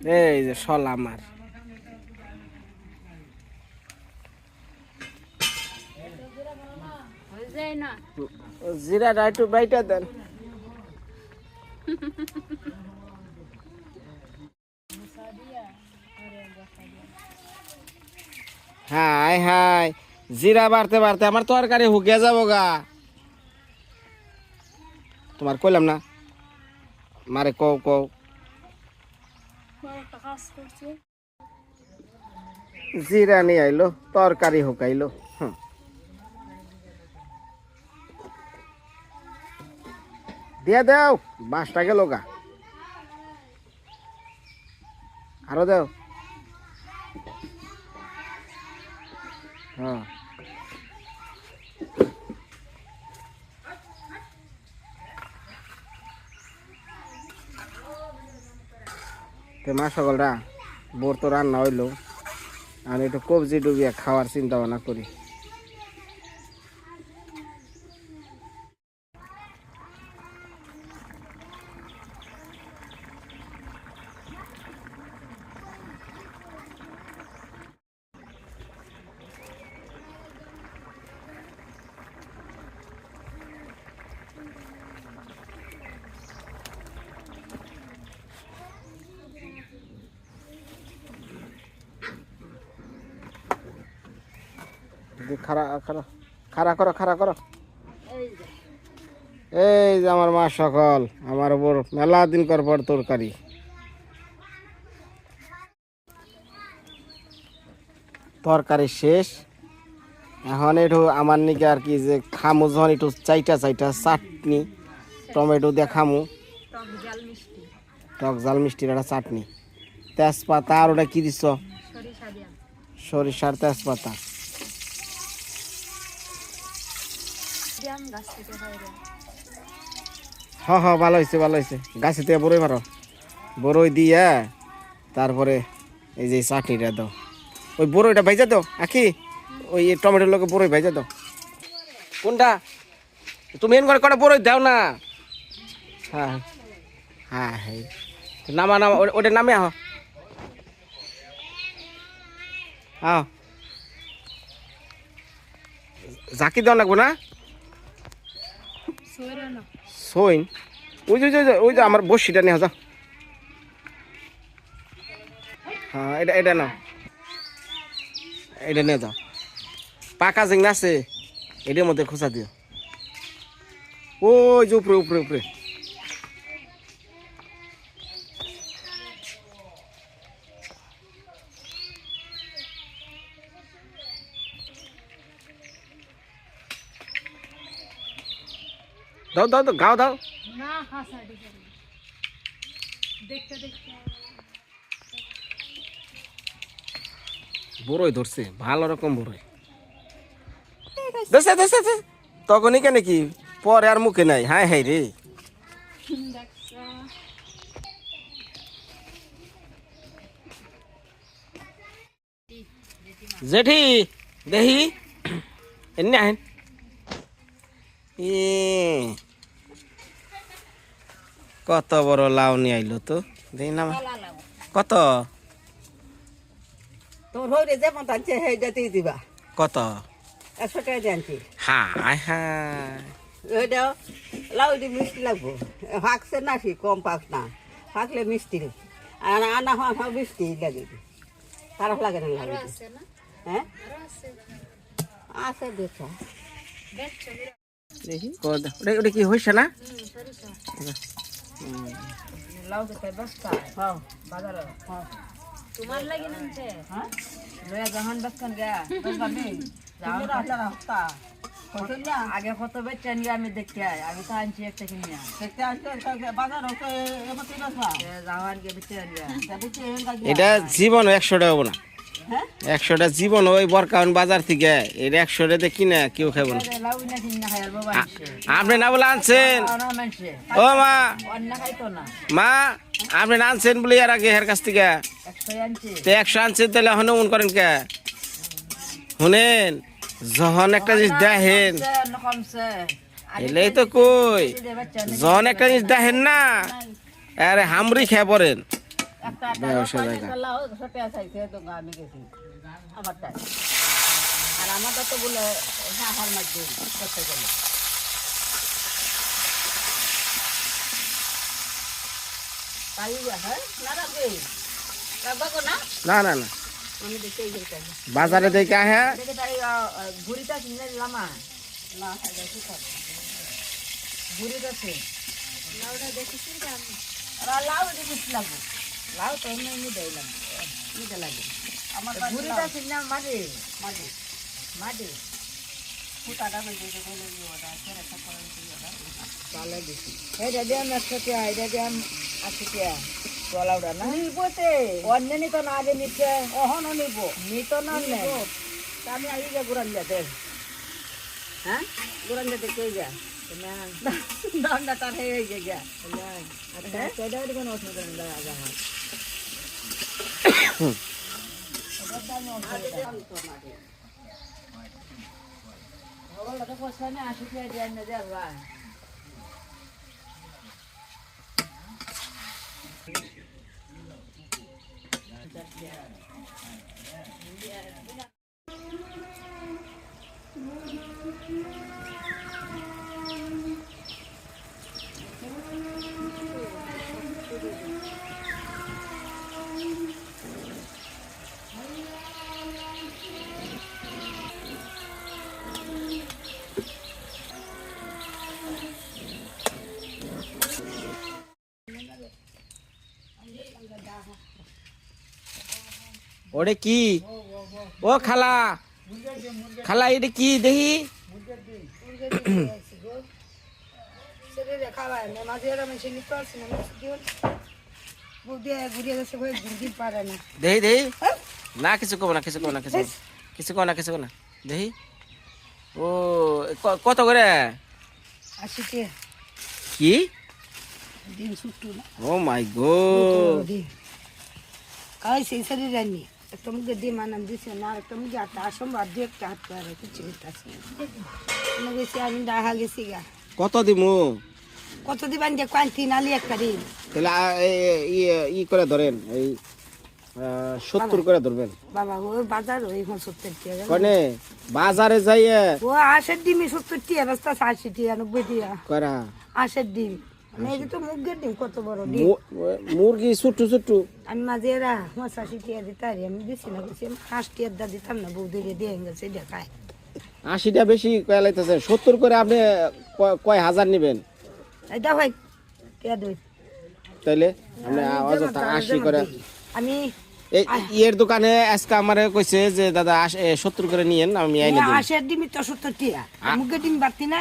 এই যে শল আমার। না একটু বাইটা দেন। হাই হাই, জিরা বাড়তে বাড়তে আমার তরকারি হুকে যাব গা। তোমার কইলাম না? মারে কও কও। জিরা নিয়ে আইলো তরকারি হুকাইলো দিয়ে দেও বাঁশটা গেল গা। আরও দেও। হ্যাঁ তে মা সকলরা, বোর তো রান্না হইল। আর একটু কবজি ডুবিয়ে খাওয়ার চিন্তা ভাবনা করি। খাড়া খাড়া খাড়া করো খাড়া করো। এই যে আমার মা সকল আমার উপর মেলা দিন কর পর তরকারি। তরকারি শেষ। এখন একটু আমার নিকে আর কি যে খামু যখন একটু চাইটা চাইটা চাটনি টমেটো দিয়ে খামু। টক জাল মিষ্টির একটা চাটনি। তেজপাতা আর ওটা কি দিছ? সরিষা সরিষার তেজপাতা। দিয়াম গাছ হ হ, ভালো হয়েছে ভালো হয়েছে গাছে থেকে বড়ই মারো বড়ই দিয়া তারপরে এই যে চাটনিটা দাও। ওই বড়ইটা ভাইজা দাও, আখি। ওই টমেটোর লোকে বড়ই ভাইজা দাও। কোনটা? তুমি এন করে কটা বড়ই দাও না। হ্যাঁ হ্যাঁ হ্যাঁ। নামা নামা ওটা নামে আহ। আহ। জাকি দেওয়া লাগবো না? সইন। ওই যে ওই যে আমার বসিটা নিয়ে যা। হ্যাঁ এটা এটা না এটা নিয়ে যাও পাকা জিং আছে, এটার মধ্যে খোঁচা দিও। ওই যে উপরে উপরে উপরে। দাও দাও দাও গাও দাও। বড়ই ধরছে ভালো রকম বড়ই। ধরছে ধরছে। তখনই কেন কি পরে আর মুখে নাই। হাই হাই রে। জেঠি দেহি। এনে আহেন। এ কত বড় লাউ নিয়ে আইলো তো? দেখি না কত? তোমার ভৌরে যেমন টানছে সেইটাতেই দিবা। কত? একশো টাকা দিয়ে আনছি। হাই হাই ওইটা লাউডি মিষ্টি লাগবো। ফাঁকছে না সে কম পাক না। ফাঁকলে মিষ্টি আর আনা হওয়া হওয়া মিষ্টি লাগে। খারাপ লাগে না লাগে। আছে না? হ্যাঁ? আরও আছে। আছে দেখো দেখছ দেখি ওটা ওটা কি হয়েছে না? নেই আগে কত নিয়ে আমি দেখতে আমি তো আনছি একটা আসলে বাজার এটা জীবন একশো টাকা হব না একশোটা জীবন ওই বরকাউন বাজার থেকে এটা একশোটা দিয়ে কিনে কেউ খাব না। আর আপনি না বলে আনছেন? ও মা। মা আপনি না আনছেন বলে এর আগে হের কাছ থেকে? একশো তো একশো আনছেন তাহলে এখন মন করেন কে? শুনেন যখন একটা জিনিস দেখেন এলেই তো কই? যখন একটা জিনিস দেখেন না আরে হামরি খেয়ে পড়েন। ব্যবসা জায়গা। লাউ ছোটে আসাইছে তো আমি গেছি আমারটা আর আমারটা তো বলে হ্যাঁ হার মাছ দিন করতে গেলে তাই হ্যাঁ না রাখবে রাখব না না না না আমি দেখে এই গেছে বাজারে দেখে হ্যাঁ দেখে তাই ঘুরিটা কিনে লামা না এটা কি করবে ঘুরিটা সে লাউটা দেখেছি কি আমি আর লাউ দেখে কি লাগবে লাউ তো এমনি দিলাম নিতে লাগে। আমার ঘুরিটা কিনে মাটি মাঝে মাটি ফুটাটা বেঁধে দেবে ওটা ছেড়ে থাকা তাহলে দিছি। এটা দিয়ে আমি একশো টাকা এটা দিয়ে আমি আশি টাকা তোলাউটা না? নিবোতে অন্য নিত না আগে নিচ্ছে অহনও নিব। নিত না নে তা আমি আই যা গুরান যাতে হ্যাঁ? গুরান যাতে কে যা না দামটা তার হয়ে গে যা না আচ্ছা সেটা কোনো অসুবিধা নেই দাদা যাহা ওগুলো তো পয়সা নেই আশি টাকা দিয়ে এনে দেওয়া ওরে কি ও খালা খালা এটা কি দেখি শরীরে খাওয়ায় না মাঝে এরা মেশিন নিতে পারছি বুদ্ধি ঘুরিয়ে গেছে হয়ে ঘুরতে পারে না দেখি দেখি না কিছু কব না কিছু কব না কিছু কিছু কব না কিছু কব না। দেখি ও ক- কত করে? কি? ও মাই গো। খাওয়াই সেই শরীরে নি একটা মুখে দিয়ে মানাম দিছে না একটা মুখে হাত দু একটা হাত পারে কিছু আমি গেছি আমি ডাহা গেছি গা। কত দিমু? কত দিবেন যে কোয়ান্টি নালি একটা দিন। তাহলে এ- ই- করে ধরেন এই সত্তর করে ধরবেন। বাবা ও বাজার ওই এখন সত্তর টিয়া কনে? বাজারে যাইয়ে ও আশের ডিমই সত্তর টিয়া আছে আশি টিয়া নব্বই টিয়া করা। আশের ডিম। মুরগি ছোট্টু ছোট্টু। আমি মাঝে এরা পঁচাশি টিয়া দিতে আমি দিছি না আমি হাঁস টিয়ার দা দিতাম না বৌদি দিয়ে গেছে এটা খায়। আশিটা বেশি কয়া লাইতেছে। সত্তর করে আপনি কয় হাজার নেবেন? এটা ভাই টিয়া দুই তাইলে আপনি অযথা আশি করে আমি ইয়ের দোকানে আজকে আমার কইছে যে দাদা সত্তর করে নিয়েন আমি আইনে দিই হাঁসের ডিমই তো সত্তর টিয়া আর মুগের ডিম বাড়তি না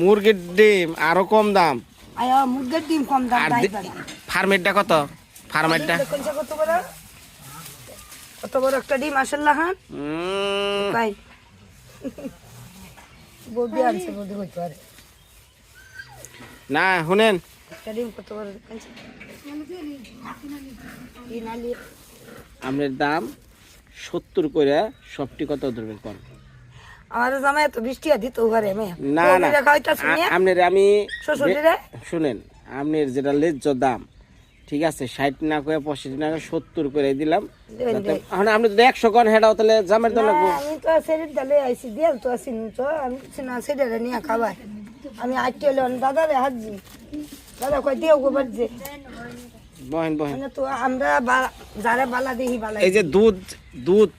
মুরগির ডিম আরও কম দাম। আয় মুগের ডিম কম দাম আর দি- ফার্মেরটা কত? ফার্মেরটা? কত বড়। কত বড় একটা ডিম আসল হান? উম, ভাই বৌদি আনছে বৌদি হইতে পারে। না শুনেন। একটা ডিম কত বড়? দেখুন তিন আলি। আপনার দাম সত্তর করে সবটি কত ধরবেন কোন? আমার জামাই তো বৃষ্টি দিত ঘরে মেয়ে। না না। আপনার আমি শুনেন আপনার যেটা লেজ্জ দাম ঠিক আছে ষাট না করে পঁয়ষট্টি না সত্তর করে দিলাম। এখন আপনি যদি একশো কন হেটাও তাহলে জামের তো লাগবো। আমি তো সেরির ডালে আইসি দিয়ে তো আসি তো আমি না সেটারে নিয়ে খাবাই। আমি আটটি হলে দাদা রে হাজি দাদা কই দিয়ে গো বাজছে বহেন বহেন। মানে তো আমরা যারা বালা দেখি বালা এই যে দুধ দুধ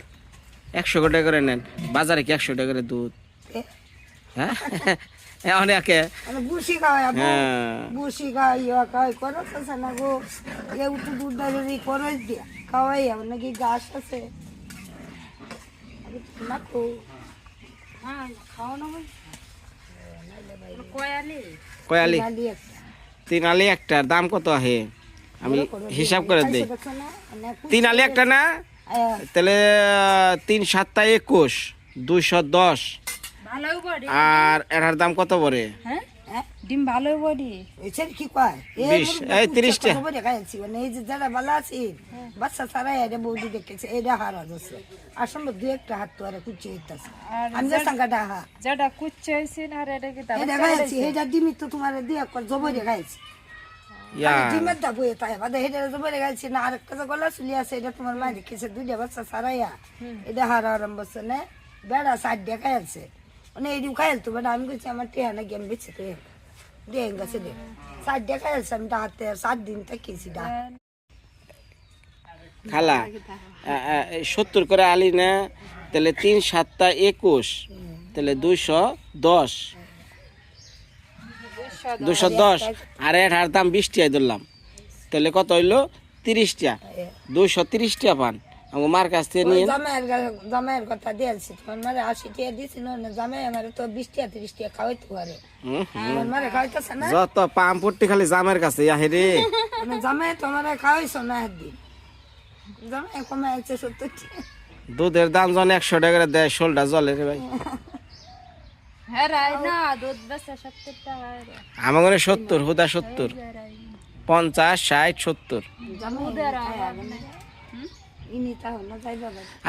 একশো টাকা করে নেন। বাজারে কি একশো টাকা করে দুধ? হ্যাঁ? অনেকে। বুসি খাওয়াই বুসি খাওয়াই খাওয়াই করো না গো। এ উঠু দুধ দাঁড়ি করো দিয়া। খাওয়াই নাকি গাছ আছে। না তো। খাওয়ানো কয়ালি। কয়ালি। নালি একটা। তিন আলি একটার দাম কত আহে? আমি হিসাব করে দিই। তিন আলি একটা না? তাহলে তিন সাতটা একুশ দুইশো দশ। আর এটার দাম কত পড়ে? হ্যাঁ? ডিম ভালোই বডি। এসে কি কয়? এই বিশ, এই তিরিশটা। কত করে খাইছি মানে এই যে যারা আছে বাচ্চা ছাড়া এটা বৌদি এটা হারা যাচ্ছে আসলে দু একটা হাত তো আর কুচি হইতাছে। আমি যে সাঙ্গাটা হা যেটা কুচ্ছে হয়েছে আর এটা কি এটা খাইছি এটা ডিমি তো তোমার দিয়ে জবরে খাইছি ডিমের দা বইয়ে তাই বাদে তো বলে গেছি না আরেকটা যে গলা চুলি আছে এটা তোমার মা দেখেছে দুইটা বাচ্চা সারাইয়া এটা হারা আরাম বসছে না? বেড়া সাইড দিয়ে খাই আছে মানে এই খাই তো বেড়া আমি কইছি আমার টিয়া নাকি আমি বেঁচে তো দিয়ে গেছে দে। সাইড দিয়ে খাই আছে আমি হাতে সাত দিন খালা সত্তর করে আলি না তাহলে তিন সাতটা একুশ তাহলে দুইশো দশ। দুশো। দশ। আর এটার দাম বিশ টাকায় ধরলাম। তাহলে কত হইল? তিরিশ টাকা দুইশো তিরিশ টাকা পান। আমার মার কাছ থেকে নিয়ে জামাইয়ের কথা দিয়েছি তোমার মারে আশি না না, জামাই আমার তো বিশ টাকা তিরিশ টাকা খাওয়াইতে পারে। হুম, মারে খাওয়াইতেছে না? যত পাম পট্টি খালি জামের কাছে ইয়াহে রে মানে জামাই তোমার খাওয়াইছো না একদিন। জামাই কমে আছে সত্তর দুধের দাম যখন একশো টাকা দেয় শোলটা জলে রে ভাই হ্যাঁ রাই না দুধ বেচা সত্তর টাকা রে। আমার সত্তর হুদা সত্তর। পঞ্চাশ ষাট সত্তর।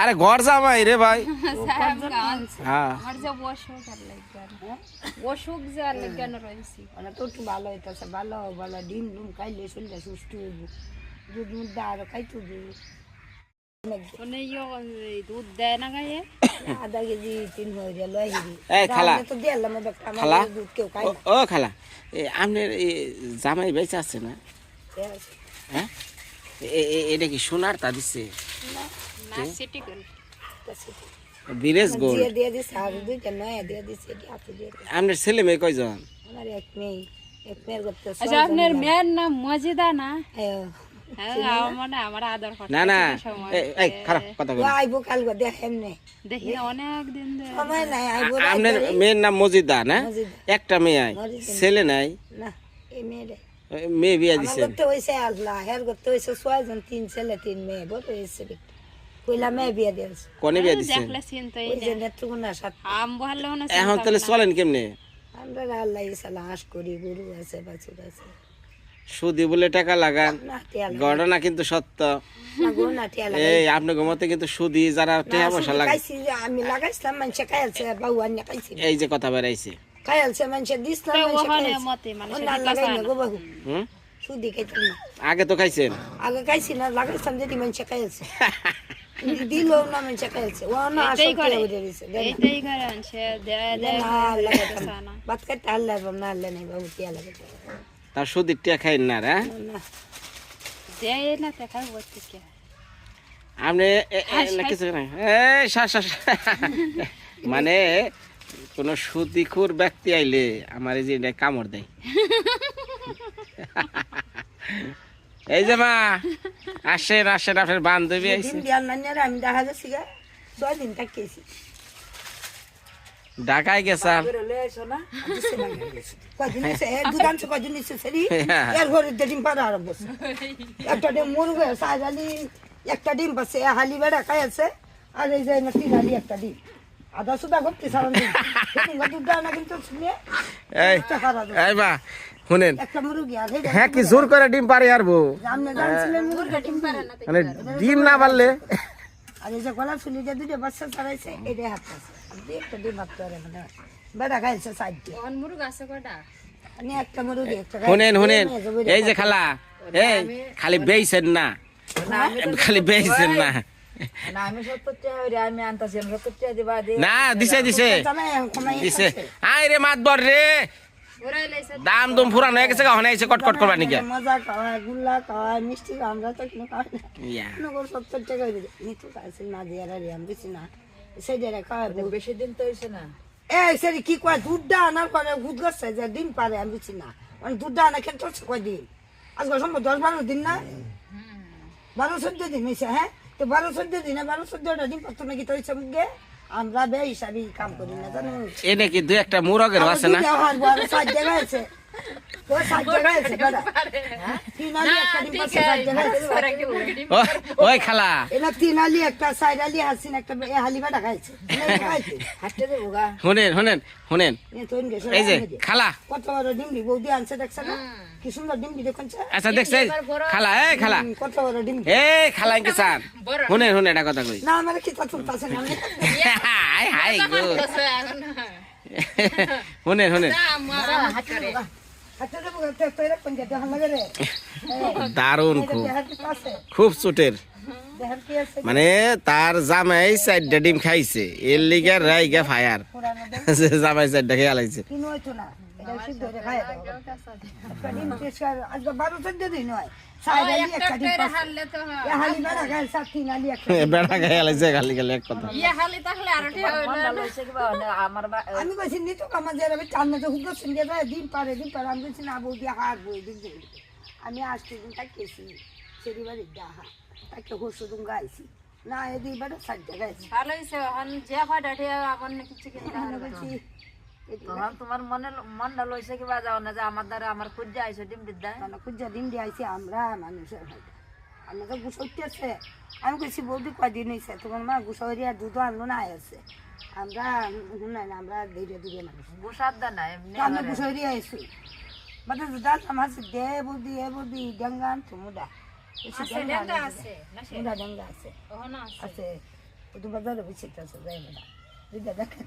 আর ঘর জামাই রে ভাই। হ্যাঁ। যে অসুখ কেন রয়েছি। মানে তো একটু ভালো হইতেছে ভালো ভালো ডিম ডুম খাইলে শরীরটা সুস্থ হইব। দুধ মুধ আরও খাইতে দিব দুধ দেয় না গায়ে আধা কেজি তিন হয়ে লয় হিরি খালা। খালা ও ও খালা এ আপনার জামাই বেঁচে আছে না হ্যাঁ এটা কি সোনার তা দিচ্ছে না সিটি গোল বিরেশ গোল্ড দিয়ে দিয়ে দিছে নয়া দিয়ে দিছে এটি হাতে দিয়ে আপনার ছেলে মেয়ে কয়জন আমার এক মেয়ে এক মেয়ের আচ্ছা আপনার মেয়ের নাম মজিদা না হ্যাঁ হ্যাঁ আমার হয় আমার আদর করতে না না। এই খারাপ কথা আইবো কালকে দেখ দেখি অনেক দিন সময় নাই আইবো আপনার মেয়ের নাম মজিদা না? একটা মেয়ে আয়। ছেলে নাই। না এই মেয়েরে। মেয়ে বিয়া আমার করতে হয়েছে আল্লাহ হের করতে হয়েছে ছয়জন তিন ছেলে তিন মেয়ে বড় কইলা মেয়ে বিয়ে দিয়েছে কনে বিয়া দেখলে চিন্তাই ওই যে নেত্রকোনার সাথে আম ভালো না এখন তাহলে চলেন কেমনে? আমরা আল্লাহ ইসালা হাঁস করি গুরু আছে বাছুর আছে। সুদি বলে টাকা লাগান। টিয়া ঘটনা কিন্তু সত্য। টিয়া এই আপনি ঘুমোতে কিন্তু সুদি যারা টাকা পয়সা লাগে যে আমি লাগাইছিলাম মানুষে খাইছে বাবু আনিয়া খাইছি। এই যে কথা খাইছে মানুষে দিছিলাম মানুষে মানে লাগাই সুদি খাইতাম না। আগে তো খাইছেন? আগে খাইছি না লাগাইছিলাম যদি মানুষে খাইছে দিল না মানুষে খাইছে ও না আসল টিয়া দিছে। এইটাই দেয় দেয় বাত খাইতে আল্লাহ না আল্লাহ নাই বাবু টিয়া লাগাইতে। তার সুদির টাকা খাইন না রে হ্যাঁ? আপনি কিছু মানে কোন সুদিখুর ব্যক্তি আইলে আমার এই যে কামড় দেয়। এই যে মা আসেন আসেন আপনার বান্ধবী আমি দেখা যাচ্ছি গা দিন থাকিয়েছি ঢাকায় গেছাম কদিন এসে এর দোকান থেকে কদিন এসে সেরি এর ঘরে ডিম পাড়া আরম্ভ করছে। একটা ডিম মুরগ সাইডালি একটা ডিম পাচ্ছে হালি বেড়া খাই আছে আর এই যে না তিন হালি একটা ডিম আধা সুদা করতে সারান দিন দুধটা না কিন্তু শুনে এই টাকা দাও। এই মা শুনেন একটা মুরগি আর এই হ্যাঁ কি জোর করে ডিম পারে আরবো আপনি জানছিলেন মুরগা ডিম পারে না মানে ডিম না পারলে আর এই যে গলা চুলিটা দুটো বাচ্চা ছাড়াইছে এটাই হাত আছে একটা ডিম হাত পারে মানে। বেড়া খাইছে সাইড দিয়ে আছে কটা আমি একটা মুরগি একটা শুনেন শুনেন। এই যে খালা এই খালি বেইছেন না। খালি বেইছেন না। না দে। দিছে দিছে। দিছে। আই রে মাতবর রে। ওরাই লাইছে দাম দুম ফুরানো হয়ে গেছে কখন আইছে কট কট করবা নাকি মজা খাওয়ায় গুল্লা খাওয়ায় মিষ্টি আমরা তো কিনে খাওয়াই না। সত্তর টাকা যায় না দিয়ে আর আমি বেশি না। বেশি দিন তো হইছে না। এই সেরি কি কয় দুধটা আনার পরে দুধ গেছে যে ডিম পারে আমি বেশি না। মানে দুধটা আনা দিন? আজকে সম্ভব দশ বারো দিন না? বারো চোদ্দ দিন হয়েছে হ্যাঁ? তো বারো চোদ্দ দিনে বারো চোদ্দটা ডিম পারতো নাকি তো হয়েছে মুখে? আমরা বে হিসাবে কাম করি না জানো এ নাকি দুই একটা মুরগের আছে না? আছে আছে দাদা। তিন আলি একটা ডিম পাচ্ছে সাত জায়গা আছে ও ওই খালা। এলা তিন আলি একটা সাইড আলি হাসিন একটা হালি বাটা খাইছে শুনেন শুনেন শুনেন। এ তো ইনকে এই যে খালা। কত বড় বৌদি আনছে দেখছে না? কি সুন্দর দেখছে আচ্ছা দেখছে খালা এই খালা। কত বড় ডিমডি এই খালা ইনকে চান। শুনেন শুনেন এটা কথা কই। না আমার কি তা চলতেছে না? হাই হাই গো শুনেন শুনেন। দারুণ খুব। খুব চুটের। মানে তার জামাই চারটা ডিম খাইছে এর লিগে রাইগা ফায়ার। জামাই চারটা খেয়ে আলাইছে। সিদ্ধ করে খাই একটা ডিম পরিষ্কার আজকে বারো চোদ্দ দিন হয় তো হয়। ইয়ে আমার আমি কইছি নিতো কামা যে আমি চান্না তো হুগো দিন পারে দিন পারে আমি কইছি না বৌদি হার বই দিন আমি আসতে দিন তাকিয়েছি সেরি বাড়ি ডাহা তাকে হসু দুম গাইছি না এদি বেড়া সাইডটা গাইছি ভালো হইছে এখন যে কয়টা ঠিক আমার কিছু কিনতে তখন তোমার মনে মনটা লইছে কিবা যাও না যে আমার দ্বারা আমার খুঁজে আইসো ডিম বিদ্যা মানে খুঁজা দিন দিয়ে আইছি আমরা মানুষের আমরা তো গুছাইতেছে আমি কইছি বৌদি কয়দিন হয়েছে তোমার মা গুছাইয়া দুধ আনলো না আছে আমরা শুনাই না আমরা ধীরে ধীরে মানুষ। গোসার দা না এমনি তো আমি গুছাইয়া আইছি। মানে দাঁত আমার দে বৌদি এ বৌদি ডেঙ্গান তুমুদা আছে ডেঙ্গা আছে না ডেঙ্গা আছে। আছে। আছে। ওটু বাজারে বিচিতে আছে যাই বেটা দুইটা দেখা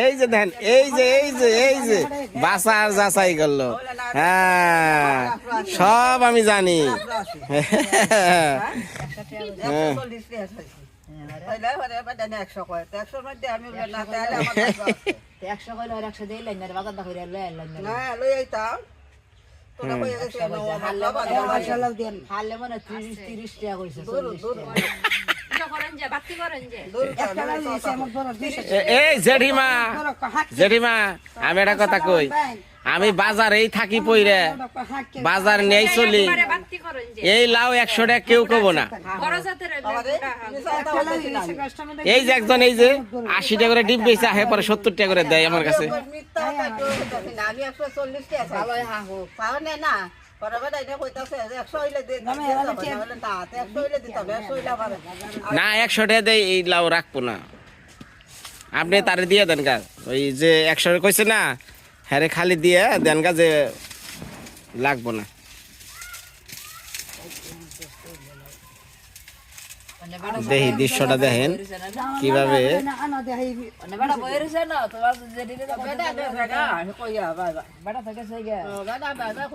এই যে দেখেন এই যে এই যে এই যে বাসার যাচাই করল। হ্যাঁ সব আমি জানি। একশো দেন একশো কইলে একশো দিয়ে লাইন বাগান দা কইরা লই লাইন না, লই আইতাম। হারলে মানে তিরিশ তিরিশ টাকা কইছে এটা জেঠিমা জেঠিমা আমি একটা কথা কই? আমি বাজারেই থাকি পইরে বাজার নেই চলি। এই লাউ একশো টাকা কেউ কব না। এই যে একজন এই যে আশি টাকা করে ডিপ বেচে আহে পরে সত্তর টাকা করে দেয় আমার কাছে। না, একশো টাকা দেয় এই লাউ রাখব না। আপনি তারে দিয়ে দেন গা। ওই যে একশো কইছে না হ্যাঁ খালি দিয়ে দেন যে লাগবো না দেখি দৃশ্যটা দেখেন, কীভাবে।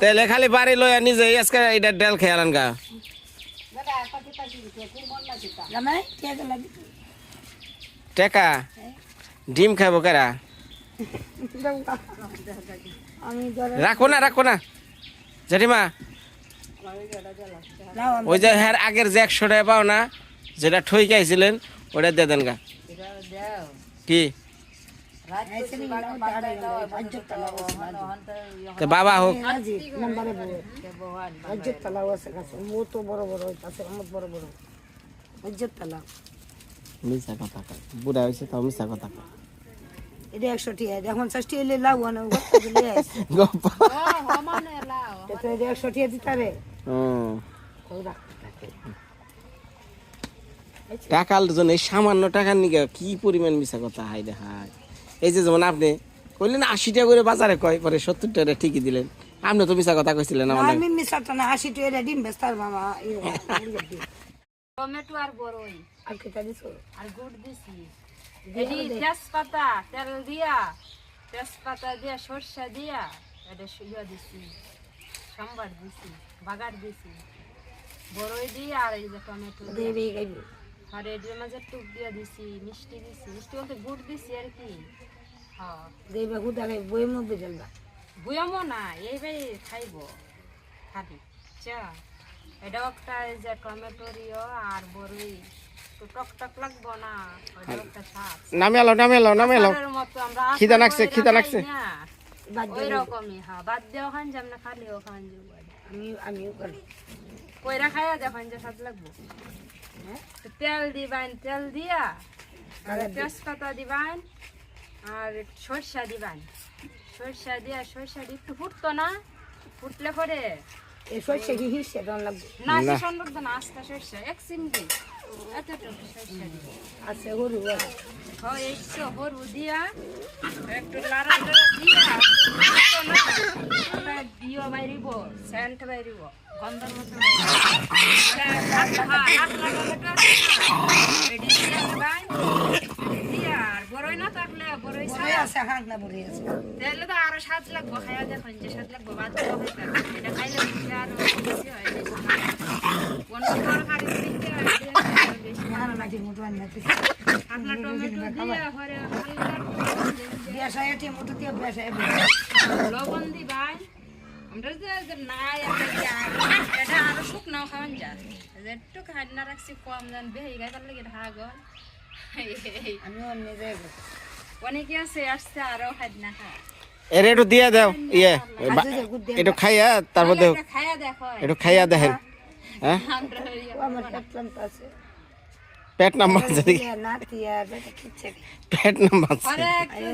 তেলে খালি বাড়ি লইয়া নিজে আজকে এটা ডেল খেয়ালান গা টেকা, ডিম খাব কারা রাখো না রাখো না। জেঠিমা, ওই যে হ্যাঁ আগের যে একশো টাকা পাও না, যেটা ঠইকাইছিলেন ওটা দিয়ে দেন গা। কি? বাবা হোক। বড় হয়েছে তাও মিশা কথা এটা একশো টিয়া এখন ষষ্ঠী এলে লাউ আনো দিলে গপ্প ও হমানে লাও তো এটা একশো টিয়া দিতে রে টাকার জন্য এই সামান্য টাকার নিকে কি পরিমাণ মিশা কথা হাই হাই এই যে যেমন আপনি কইলেন আশি টাকা করে বাজারে কয় পরে সত্তর টাকা ঠিকই দিলেন আপনি তো মিশা কথা কইছিলেন আমাদের আমি মিশাটা না আশি টিয়া ডিম বেস্তার মামা টমেটো আর বড়ই আর কেটা দিছো আর গুড় দিছি এটি তেজপাতা তেল দিয়া তেজপাতা দিয়া সরষা দিয়া এটা ইয়া দিছি সম্বার দিছি বাগার দিছি বড়ই দিয়া আর এই যে টমেটো আর এটার মাঝে টুক দিয়া দিছি মিষ্টি দিছি মিষ্টি বলতে গুড় দিছি আর কি? হ্যাঁ। দেবে হুদারে বই মধ্যে জলবা বুয়ামো না এইভাবে খাইব। খাবি। চা। এটা একটা এই যে টমেটোরিও আর বড়ই নামে এলো নামে এলো নামে এলো আচারের মতো আমরা খিদা লাগছে, খিদা লাগছে। ওই রকমই হ্যাঁ বাদ দেওয়া খান যে আমরা খালিও খান যে আমি আমিও করি কইরা খাইয়া দেখেন যে স্বাদ লাগবো। হ্যাঁ? তেল দিবেন তেল দিয়া আর তেজপাতা দিবেন আর সরষা দিবেন সরষা দিয়া সরষা দিয়ে একটু ফুটতো না? ফুটলে পরে? এই সরষে কি হিসে লাগবে? না সে সুন্দর না আস্তা সরষা এক চিমটি। আছে আছে হয় এই তো দিয়া একটু লাড়া দিয়া দিও বাইরিব সেন্ট গন্ধর মতো আর বড়ই না থাকলে বড়ই বড়ই ছাড়া আছে হাঁক না বড়ই আছে। তাহলে তো আরও স্বাদ লাগবো খাইয়া দেখুন যে স্বাদ লাগবো বাদ দেওয়া হইতে হবে। এটা খাইলে বুঝলে আরও বেশি হয় বেশি লাগে। অন্য তরকারি দিতে হয়, দিয়ে আরও বেশি জানো না ঠিক মতো আনি না আপনার টমেটো দিয়ে ঘরে হালকা বেসায় ঠিক মতো দিয়ে বেসায় লবণ দিবাই আমরা যে যে নাই একটা যে আর- এটা আরও শুকনাও খাওয়ান যায় যে একটু খাই না রাখছি কম জান বেহে গাইবার লাগে ভাগ আমি অন্য যাইব অনেকে আছে আসছে আরও খাই না খায় এর একটু দিয়ে দাও ইয়ে বা- একটু খাইয়া তারপর দেও এটা খাইয়া দেখো। একটু খাইয়া দেখেন। হ্যাঁ? আমরা ইয়ে আমার পেট ক্লান্ত আছে পেট নাম্বার নাম্বার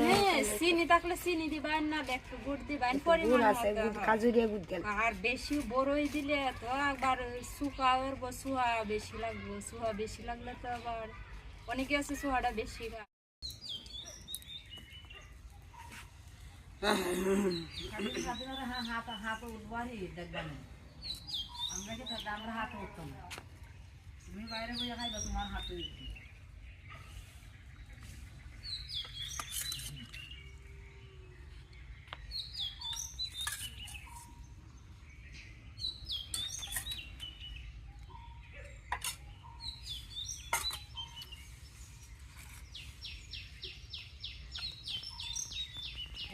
হ্যাঁ চিনি থাকলে চিনি দিবেন না একটু গুড় দিবেন পরিমাণ আছে। গুড় খাজুরিয়া গুড় গেল আর বেশি বড়ই দিলে তো একবার শুকাওয়ার বা সুহা বেশি লাগবে সুহা বেশি লাগলে তো আবার অনেকে আছে সুহাটা বেশি খায়। কি তুমি বাইরে বইয়া খাইবা তোমার হাতে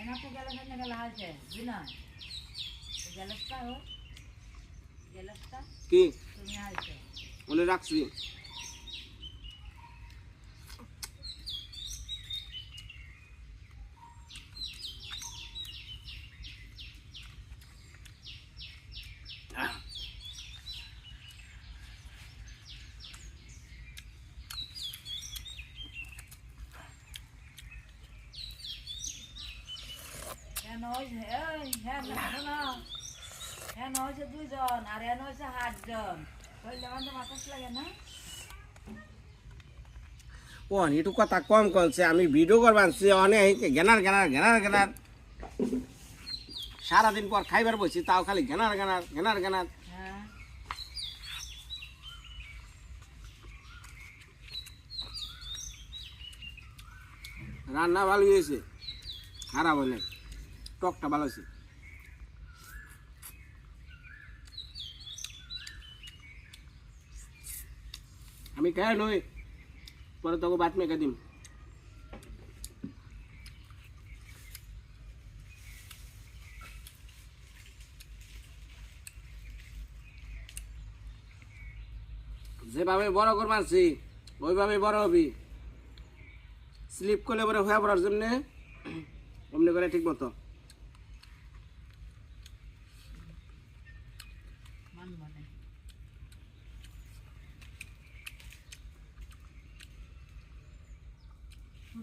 आपको गला करने का लाल है बिना जलस्ता हो जलस्ता की तुम्हें हाल है বলে রাখছি কেন হয়েছে এই হ্যাঁ না শোনো কেন হয়েছে দুজন আর এন হয়েছে আটজন হইলে মানে বাতাস লাগে না ও একটু কথা কম কলছে, আমি ভিডিও করবানছি অনেক গেনার গেনার গেনার গেনার সারাদিন পর খাইবার বসছি তাও খালি গেনার গেনার গেনার গেনার রান্না ভালো হয়েছে, খারাপ হয় টকটা ভালো হয়েছে। আমি খাই নই পরে তোকে বাত মেখে দিম। যেভাবে বড় কর মানছি ওইভাবে বড় হবি। স্লিপ করলে পরে হয়ে পড়ার জন্য অমনি করে ঠিক মতো।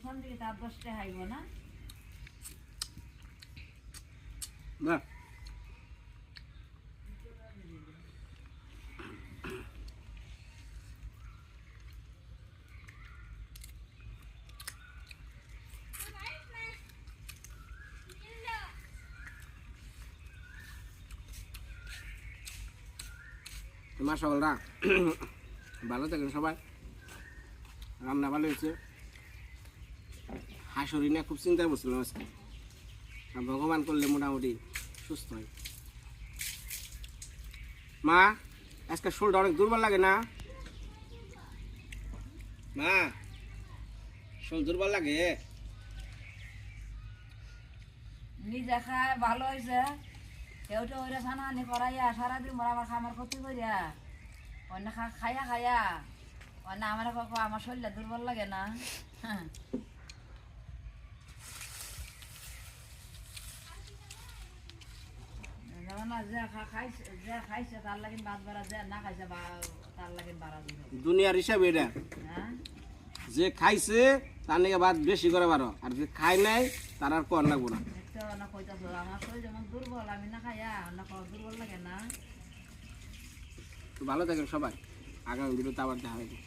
প্রথম দিকে তার দশটা হাইব না। না। তোমার সকলরা ভালো থাকেন সবাই। রান্না ভালো হয়েছে। হাঁসুরি নিয়ে খুব চিন্তায় বসছিলাম আজকে। ভগবান করলে মোটামুটি সুস্থ হয়। মা, আজকে শরীরটা অনেক দুর্বল লাগে না? মা শরীর দুর্বল লাগে? নিজে খায়, ভালো হয়েছে। কেউ তো ওইটা ছানানি করাইয়া সারাদিন বড় আমার খামার ক্ষতি করিয়া অন্য খা খাইয়া খাইয়া, অন্য আমার আমার শরীরটা দুর্বল লাগে না হ্যাঁ যেমন না যে খা- খাইছে যে খাইছে তার লাগিন বাদ বাড়া যে না খাইছে বা- তার লাগিন বাড়া দিবে দুনিয়ার হিসাবে এটা। হ্যাঁ? যে খাইছে তার নাকি বাদ বেশি করে পারো আর যে খাই নাই তার আর কর লাগবো না। তো ভালো থাকেন সবাই। আগামী ভিডিওতে আবার দেখা হবে।